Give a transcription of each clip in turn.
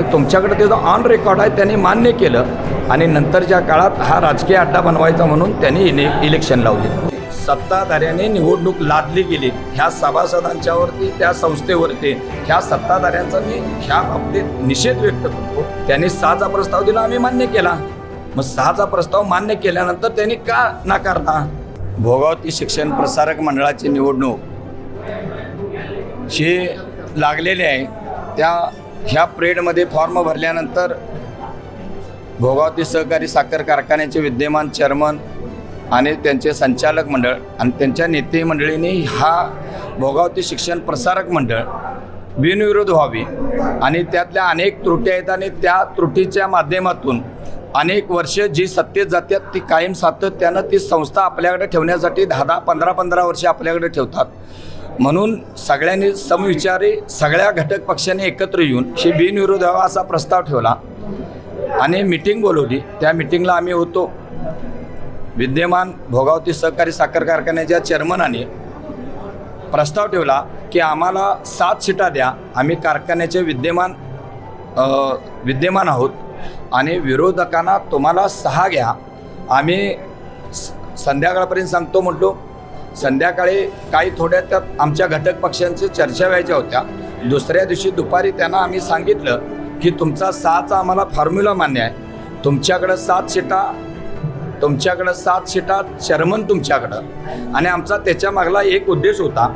आणि तुमच्याकडे ते जो ऑन रेकॉर्ड आहे त्यांनी मान्य केलं. आणि नंतरच्या काळात हा राजकीय अड्डा बनवायचा म्हणून त्यांनी इले इलेक्शन लावले. सत्ताधाऱ्याने निवडणूक लादली गेली. ह्या सभासदांच्यावरती त्या संस्थेवरती ह्या सत्ताधाऱ्यांचा मी ह्या बाबतीत निषेध व्यक्त करतो. त्यांनी सहाचा प्रस्ताव दिला आम्ही मान्य केला. मग सहाचा प्रस्ताव मान्य केल्यानंतर त्यांनी का नाकारला? भोगावती शिक्षण प्रसारक मंडळाची निवडणूक जे लागलेले आहे त्या ह्या प्रेडमध्ये फॉर्म भरल्यानंतर भोगावती सहकारी साखर कारखान्याचे विद्यमान चेअरमन आणि त्यांचे संचालक मंडळ आणि त्यांच्या नेते मंडळींनी हा भोगावती शिक्षण प्रसारक मंडळ बिनविरोध व्हावी आणि त्यातल्या अनेक त्रुटी आहेत आणि त्या त्रुटीच्या माध्यमातून अनेक वर्ष जी सत्तेत जातात ती कायम सातत्यानं ती संस्था आपल्याकडे ठेवण्यासाठी दहा दहा पंधरा पंधरा वर्षे आपल्याकडे ठेवतात. म्हणून सगळ्यांनी समविचारी सगळ्या घटक पक्षांनी एकत्र येऊन ही बिनविरोध व्हावा असा प्रस्ताव ठेवला. आणि मिटिंग बोलवली त्या मिटिंगला आम्ही होतो. विद्यमान भोगावती सहकारी साखर कारखान्याच्या चेअरमनाने प्रस्ताव ठेवला की आम्हाला सात सीटा द्या. आम्ही कारखान्याचे विद्यमान विद्यमान आहोत. आणि विरोधकांना तुम्हाला सहा घ्या. आम्ही स- संध्याकाळपर्यंत सांगतो म्हटलो संध्याकाळी काही थोड्या त्यात आमच्या घटक पक्षांची चर्चा व्हायच्या होत्या. दुसऱ्या दिवशी दुपारी त्यांना आम्ही सांगितलं की तुमचा सहाचा आम्हाला फॉर्म्युला मान्य आहे. तुमच्याकडं सात शिटा तुमच्याकडं सात शिटा चेअरमन तुमच्याकडं. आणि आमचा त्याच्या मागला एक उद्देश होता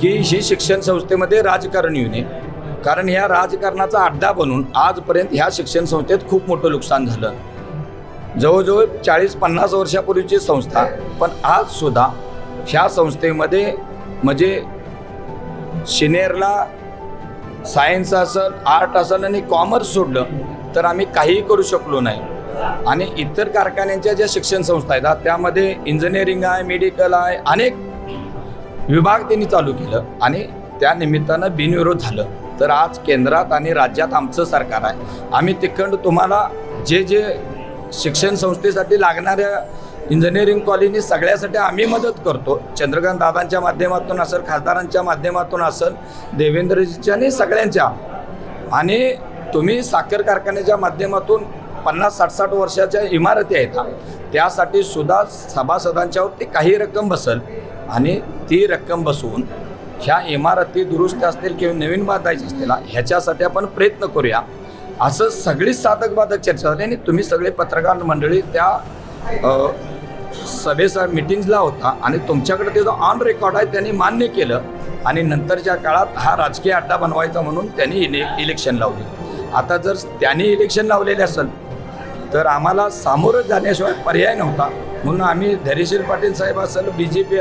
की ही शिक्षण संस्थेमध्ये राजकारण येऊ नये. कारण ह्या राजकारणाचा अड्डा बनून आजपर्यंत ह्या शिक्षण संस्थेत खूप मोठं नुकसान झालं. जवळजवळ चाळीस पन्नास वर्षापूर्वीची संस्था पण आज सुद्धा ह्या संस्थेमध्ये म्हणजे सिनियरला सायन्स असेल आर्ट असेल आणि कॉमर्स सोडलं तर आम्ही काहीही करू शकलो नाही. आणि इतर कारखान्यांच्या ज्या शिक्षण संस्था आहेत त्यामध्ये इंजिनिअरिंग आहे मेडिकल आहे अनेक विभाग त्यांनी चालू केलं आणि त्या निमित्तानं बिनविरोध झालं. तर आज केंद्रात आणि राज्यात आमचं सरकार आहे. आम्ही तिकडं तुम्हाला जे जे शिक्षण संस्थेसाठी लागणाऱ्या इंजिनिअरिंग कॉलेजनी सगळ्यासाठी आम्ही मदत करतो. चंद्रकांत दादांच्या माध्यमातून असेल खासदारांच्या माध्यमातून असेल देवेंद्रजीच्या आणि सगळ्यांच्या. आणि तुम्ही साखर कारखान्याच्या माध्यमातून पन्नास साठ साठ वर्षाच्या इमारती आहेत. त्यासाठी सुद्धा सभासदांच्यावरती काही रक्कम बसेल. आणि ती रक्कम बसवून ह्या इमारती दुरुस्त असतील किंवा नवीन बांधायची असतील ह्याच्यासाठी आपण प्रयत्न करूया. असं सगळीच साधक बाधक चर्चा झाली आणि तुम्ही सगळे पत्रकार मंडळी त्या सभेसा सभेचा होता आणि तुमच्याकडे ते जो ऑन रेकॉर्ड आहे त्यांनी मान्य केलं. आणि नंतरच्या काळात हा राजकीय अड्डा बनवायचा म्हणून त्यांनी इले इलेक्शन लावली. आता जर त्यांनी इलेक्शन लावलेले असेल तर आम्हाला सामोरं जाण्याशिवाय पर्याय नव्हता. म्हणून आम्ही धैर्यशील पाटील साहेब असेल B J P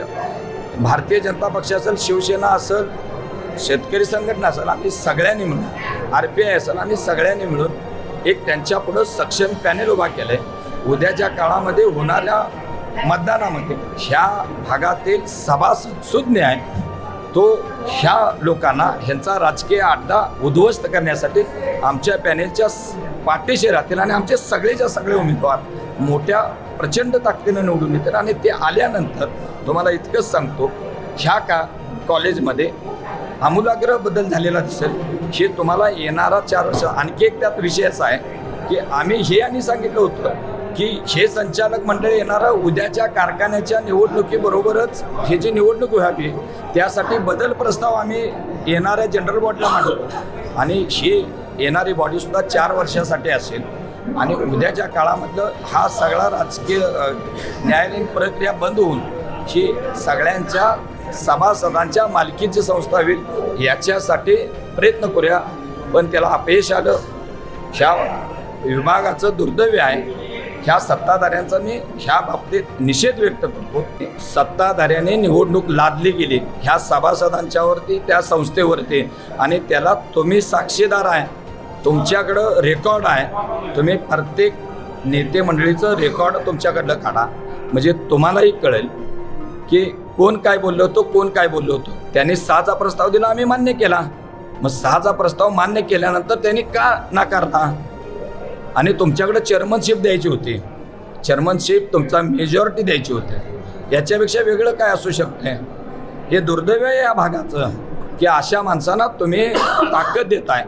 Bharatiya Janata पक्ष असेल शिवसेना असेल शेतकरी संघटना असेल आम्ही सगळ्यांनी मिळून आर पी आय असेल आम्ही सगळ्यांनी मिळून एक त्यांच्यापुढं सक्षम पॅनेल उभा केलं आहे उद्याच्या काळामध्ये होणाऱ्या मतदानामध्ये ह्या भागातील सभासद सुज्ञ आहे तो ह्या लोकांना ह्यांचा राजकीय अड्डा उद्ध्वस्त करण्यासाठी आमच्या पॅनेलच्या पाठीशी राहतील आणि आमचे सगळेच्या सगळे उमेदवार मोठ्या प्रचंड ताकदीनं निवडून येतील आणि ते आल्यानंतर तुम्हाला इतकंच सांगतो ह्या का कॉलेजमध्ये आमूलाग्र बदल झालेला दिसेल. हे तुम्हाला येणारा चार वर्ष आणखी एक त्यात विषय असा आहे की आम्ही हे आणि सांगितलं होतं की हे संचालक मंडळ येणारं उद्याच्या कारखान्याच्या निवडणुकीबरोबरच हे जी निवडणूक व्हावी त्यासाठी बदल प्रस्ताव आम्ही येणाऱ्या जनरल बॉडीला मांडतो आणि ही येणारी बॉडीसुद्धा चार वर्षासाठी असेल. आणि उद्याच्या काळामधलं हा सगळा राजकीय न्यायालयीन प्रक्रिया बंद होऊन ही सगळ्यांच्या सभासदांच्या मालकीची संस्था होईल याच्यासाठी प्रयत्न करूया. पण त्याला अपयश आलं. ह्या विभागाचं दुर्दैव आहे. ह्या सत्ताधाऱ्यांचा मी ह्या बाबतीत निषेध व्यक्त करतो. सत्ताधाऱ्याने निवडणूक लादली गेली. ह्या सभासदांच्यावरती त्या संस्थेवरती आणि त्याला तुम्ही साक्षीदार आहे. तुमच्याकडं रेकॉर्ड आहे. तुम्ही प्रत्येक नेते मंडळीचं रेकॉर्ड तुमच्याकडलं काढा. म्हणजे तुम्हालाही कळेल की कोण काय बोललो होतो कोण काय बोललो होतो. त्यांनी सहाचा प्रस्ताव दिला आम्ही मान्य केला. मग सहाचा प्रस्ताव मान्य केल्यानंतर त्यांनी का नाकारला? आणि तुमच्याकडे चेअरमनशिप द्यायची होती. चेअरमनशिप तुमचा मेजॉरिटी द्यायची होती. याच्यापेक्षा वेगळं काय असू शकते? हे दुर्दैव आहे या भागाचं की अशा माणसांना तुम्ही ताकद देताय.